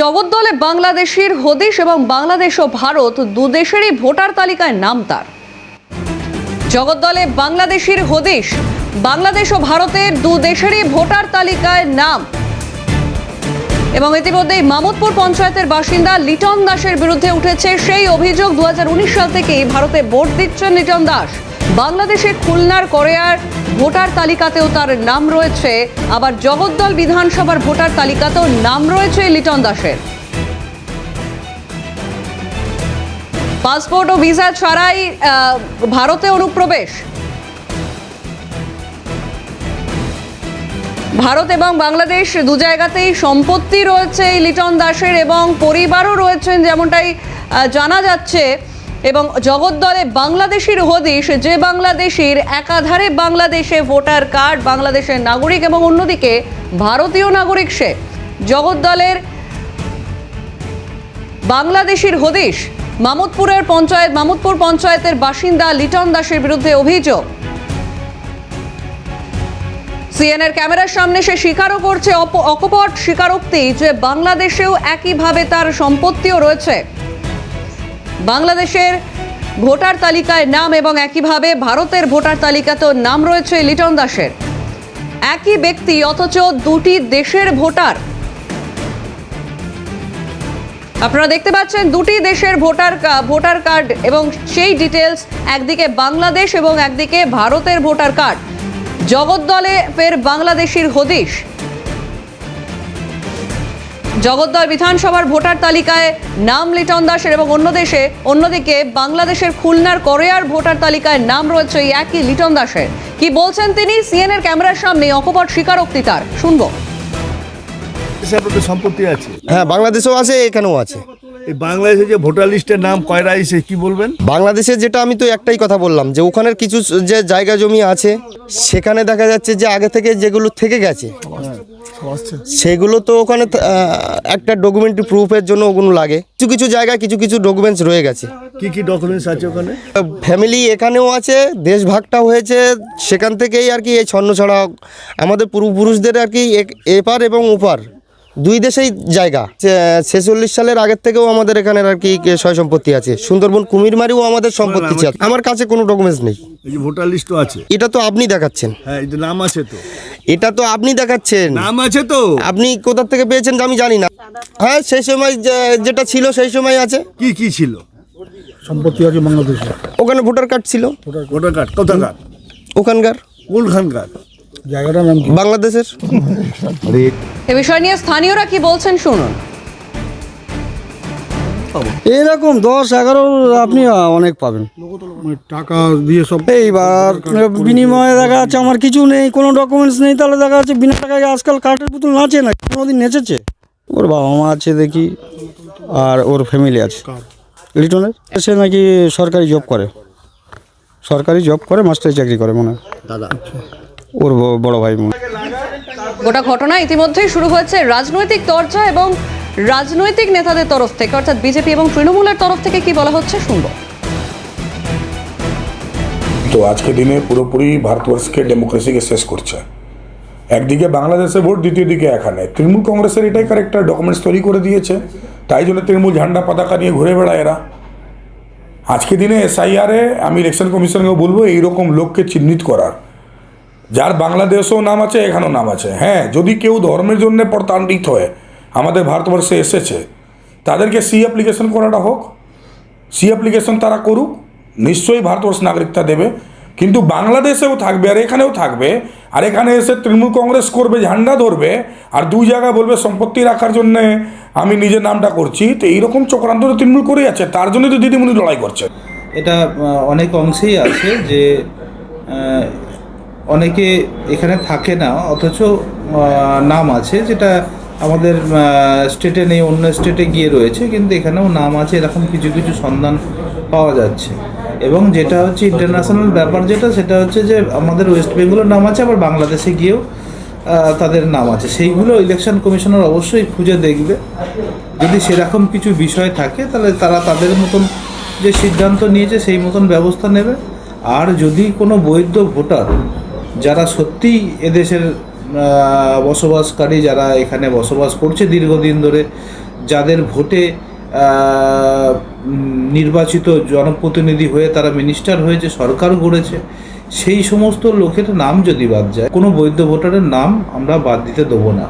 জগদ্দলে বাংলাদেশের হদিশ এবং বাংলাদেশ ও ভারত দু দেশেরই ভোটার তালিকায় নাম তার জগদ্দলে বাংলাদেশের হদিশ, বাংলাদেশ ও ভারতের দু দেশেরই ভোটার তালিকায় নাম। এবং ইতিমধ্যেই মামুদপুর পঞ্চায়েতের বাসিন্দা লিটন দাসের বিরুদ্ধে উঠেছে সেই অভিযোগ। দু হাজার উনিশ সাল থেকেই ভারতে ভোট দিচ্ছেন লিটন দাস। বাংলাদেশে খুলনার করেয়ার ভোটার তালিকাতেও তার নাম রয়েছে। আবার জগদ্দল বিধানসভার ভোটার তালিকাতেও নাম রয়েছে লিটন দাসের। পাসপোর্ট ও ভিসা ছাড়াই ভারতে অনুপ্রবেশ। ভারত এবং বাংলাদেশ দু জায়গাতেই সম্পত্তি রয়েছে লিটন দাসের এবং পরিবারও রয়েছেন যেমনটাই জানা যাচ্ছে। এবং জগদ্দলে বাংলাদেশের হদিশ, যে বাংলাদেশির একাধারে বাংলাদেশে ভোটার কার্ড, বাংলাদেশের নাগরিক এবং অন্যদিকে ভারতীয় নাগরিক সে। জগদ্দলের বাংলাদেশির হদিশ, মামুদপুরের পঞ্চায়েত, মামুদপুর পঞ্চায়েতের বাসিন্দা লিটন দাসের বিরুদ্ধে অভিযোগ। সিএনএর ক্যামেরার সামনে সে স্বীকারও করছে অকপট স্বীকারোক্তি যে বাংলাদেশেও একইভাবে তার সম্পত্তিও রয়েছে। বাংলাদেশের ভোটার তালিকায় নাম এবং একইভাবে ভারতের ভোটার তালিকাতেও নাম রয়েছে লিটন দাসের। একই ব্যক্তি, অথচ দুটি দেশের ভোটার। আপনারা দেখতে পাচ্ছেন, দুটি দেশের ভোটার ভোটার কার্ড এবং সেই ডিটেলস একদিকে বাংলাদেশ এবং একদিকে ভারতের ভোটার কার্ড। জগদ্দলে ফের বাংলাদেশির হদিশ। জগদ্দল বিধানসভার ভোটার তালিকায় নাম লিটন দাসের এবং অন্য দেশে অন্যদিকে বাংলাদেশের খুলনার করেয়ার ভোটার তালিকায় নাম রয়েছে এই একই লিটন দাসের। কি বলছেন তিনি? সিএনএর ক্যামেরার সামনে অকপট স্বীকারোক্তি তার। শুনব। সম্পত্তি আছে? হ্যাঁ বাংলাদেশেও আছে এখানেও আছে। এই বাংলাদেশে যে ভোটার লিস্টের নাম কয়রা এসে কি বলবেন? বাংলাদেশের যেটা আমি তো একটাই কথা বললাম যে ওখানের কিছু যে জায়গা জমি আছে সেখানে দেখা যাচ্ছে যে আগে থেকে যেগুলো থেকে গেছে সেগুলো তো ওখানে একটা ডকুমেন্ট প্রুফের জন্য ওগুলো লাগে। কিছু কিছু জায়গায় কিছু কিছু ডকুমেন্টস রয়ে গেছে। কি কি ডকুমেন্টস আছে ওখানে? ফ্যামিলি এখানেও আছে দেশ ভাগটা হয়েছে সেখান থেকেই আর কি এই ছন্ন ছাড়া আমাদের পূর্বপুরুষদের আর কি এপার এবং ওপার দুই দেশেই জায়গা। ছেচল্লিশ সালের আগের থেকেও আমাদের এখানে আর কি সয় সম্পত্তি আছে। সুন্দরবন কুমিরমারিও আমাদের সম্পত্তি আছে। আমার কাছে কোনো ডকুমেন্টস নেই। ভোটার লিস্টও আছে? এটা তো আপনি দেখাচ্ছেন। হ্যাঁ নাম আছে তো। এটা তো আপনি দেখাচ্ছেন। নাম আছে তো। আপনি কোথা থেকে পেয়েছেন আমি জানি না। হ্যাঁ সেই সময় যেটা ছিল সেই সময় আছে। কি কি ছিল? সম্পত্তি আছে বাংলাদেশে। ওখানে ভোটার কার্ড ছিল। ভোটার কার্ড কোথাকার? ওখানকার। কোনখানকার? জায়গাটা নাম বাংলাদেশের। এ বিষয় নিয়ে স্থানীয়রা কি বলছেন শুনুন। এইরকম দশ এগারো আপনি অনেক পাবেন। মানে টাকা দিয়ে সব এইবার বিনিময়ে দেখা যাচ্ছে আমার কিছু নেই কোনো ডকুমেন্টস নেই তাহলে দেখা যাচ্ছে বিনা টাকায় আজকাল কাঠের পুতুল নাচে না কোনোদিন নেচেছে? ওর বাবা মা আছে দেখি আর ওর ফ্যামিলি আছে। লিটনের? সে নাকি সরকারি জব করে। সরকারি জব করে মাস্টারি চাকরি করে মনে হয়। দাদা। ওর বড় ভাই মনে। গোটা ঘটনা ইতিমধ্যেই শুরু হয়েছে রাজনৈতিক চর্চা এবং রাজনৈতিক নেতাদের তরফ থেকে, অর্থাৎ বিজেপি এবং তৃণমূলের তরফ থেকে কি বলা হচ্ছে শুনব। তো আজকে দিনে পুরোপুরি ভারতবর্ষকে ডেমোক্রেসিকে শেষ করছে। একদিকে বাংলাদেশে ভোট, দ্বিতীয় দিকে এখানে। তৃণমূল কংগ্রেসের এটাই কারেক্টার ডকুমেন্টস তৈরি করে দিয়েছে। তাই জন্য তৃণমূল ঝান্ডা পতাকা নিয়ে ঘুরে বেড়ায় এরা। আজকে দিনে এসআইআরে আমি ইলেকশন কমিশনকে বলব, এইরকম লোককে চিহ্নিত করার। যার বাংলাদেশেও নাম আছে, এখানেও নাম আছে। হ্যাঁ যদি কেউ ধর্মের জন্য প্রতারিত হয়ে আমাদের ভারতবর্ষে এসেছে। তাদেরকে সি অ্যাপ্লিকেশন করাটা হোক সি অ্যাপ্লিকেশন তারা করুক, নিশ্চয়ই ভারতবর্ষ নাগরিকতা দেবে। কিন্তু বাংলাদেশেও থাকবে আর এখানেও থাকবে। আর এখানে এসে তৃণমূল কংগ্রেস করবে, ঝান্ডা ধরবে, আর দুই জায়গায় বলবে সম্পত্তি রাখার জন্যে আমি নিজের নামটা করছি। তো এইরকম চক্রান্ত তো তৃণমূল করেই আছে, তার জন্যই তো দিদিমণি লড়াই করছে। এটা অনেক অংশেই আছে যে অনেকে এখানে থাকে না, অথচ নাম আছে যেটা আমাদের স্টেটে নেই, অন্য স্টেটে গিয়ে রয়েছে, কিন্তু এখানেও নাম আছে, এরকম কিছু কিছু সন্ধান পাওয়া যাচ্ছে। এবং যেটা হচ্ছে ইন্টারন্যাশনাল ব্যাপার যেটা, সেটা হচ্ছে যে আমাদের ওয়েস্ট বেঙ্গলের নাম আছে, আবার বাংলাদেশে গিয়েও তাদের নাম আছে। সেইগুলো ইলেকশন কমিশনার অবশ্যই খুঁজে দেখবে। যদি সেরকম কিছু বিষয় থাকে, তাহলে তারা তাদের মতন যে সিদ্ধান্ত নিয়েছে, সেই মতন ব্যবস্থা নেবে। আর যদি কোনো বৈধ ভোটার, যারা সত্যিই এদেশের বসবাসকারী যারা এখানে বসবাস করছে দীর্ঘদিন ধরে, যাদের ভোটে নির্বাচিত জনপ্রতিনিধি হয়ে তারা মিনিস্টার হয়েছে, সরকার গড়েছে, সেই সমস্ত লোকের নাম যদি বাদ যায়, কোনো বৈধ ভোটারের নাম আমরা বাদ দিতে দেবো না।